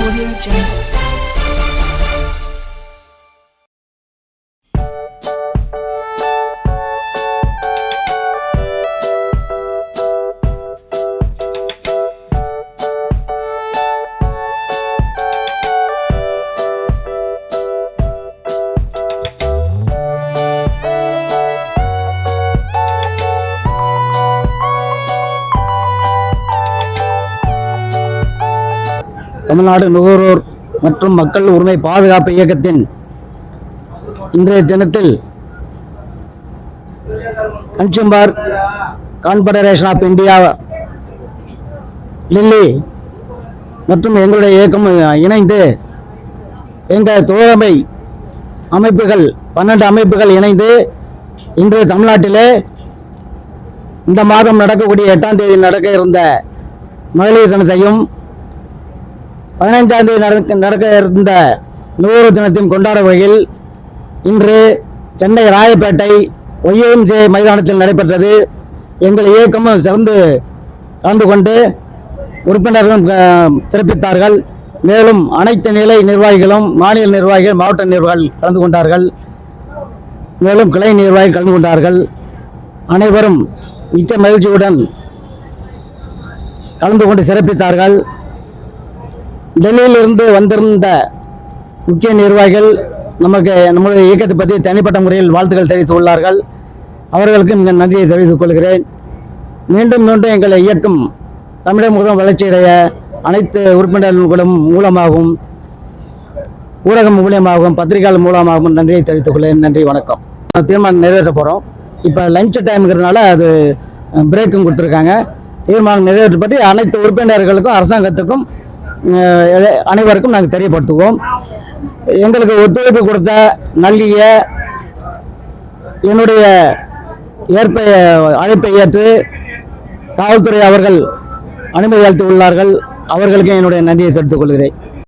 Audio Jungle. Tamil Nadu நுகர்வோர் மற்றும் மக்கள் உரிமை பாதுகாப்பு இயக்கத்தின் இன்றைய தினத்தில் consumer confederation of India Lilly மற்றும் எங்களுடைய இயக்கம் இணைந்து எங்கள் தோழமை அமைப்புகள் பன்னெண்டு அமைப்புகள் இணைந்து இன்று தமிழ்நாட்டிலே இந்த மாதம் நடக்கக்கூடிய எட்டாம் தேதி நடக்க இருந்த மகளிர் தினத்தையும் பதினைஞ்சாம் தேதி நடக்க நடக்க இருந்த நூறு தினத்தையும் கொண்டாட வகையில் இன்று சென்னை ராயப்பேட்டை ஒய்எம்ஜே மைதானத்தில் நடைபெற்றது. எங்கள் இயக்கமும் சிறந்து கலந்து கொண்டு உறுப்பினர்களும் சிறப்பித்தார்கள். மேலும் அனைத்து நிலை நிர்வாகிகளும் மாநில நிர்வாகிகள் மாவட்ட நிர்வாகிகள் கலந்து கொண்டார்கள். மேலும் கிளை நிர்வாகிகள் கலந்து கொண்டார்கள். அனைவரும் மிக்க மகிழ்ச்சியுடன் கலந்து கொண்டு சிறப்பித்தார்கள். டெல்லியிலிருந்து வந்திருந்த முக்கிய நிர்வாகிகள் நமக்கு நம்முடைய இயக்கத்தை பற்றி தனிப்பட்ட முறையில் வாழ்த்துக்கள் தெரிவித்துள்ளார்கள் அவர்களுக்கு மிக நன்றியை தெரிவித்துக் கொள்கிறேன். மீண்டும் மீண்டும் எங்களை இயக்கம் தமிழக முதல் வளர்ச்சியடைய அனைத்து உறுப்பினர்களும் மூலமாகவும் ஊடகம் மூலியமாகவும் பத்திரிகைகள் மூலமாகவும் நன்றியை தெரிவித்துக் கொள்கிறேன். நன்றி வணக்கம். தீர்மானம் நிறைவேற்ற போகிறோம் இப்போ லஞ்ச் டைமுங்கிறதுனால அது பிரேக்கும் கொடுத்துருக்காங்க. தீர்மானம் நிறைவேற்றப்பட்டு அனைத்து உறுப்பினர்களுக்கும் அரசாங்கத்துக்கும் அனைவருக்கும் நாங்கள் தெரியப்படுத்துவோம். எங்களுக்கு ஒத்துழைப்பு கொடுத்த நல்லிய என்னுடைய ஏற்ப அழைப்பை ஏற்று காவல்துறை அவர்கள் அனுமதி அளித்து உள்ளார்கள் அவர்களுக்கு என்னுடைய நன்றியை தெரிவித்துக் கொள்கிறேன்.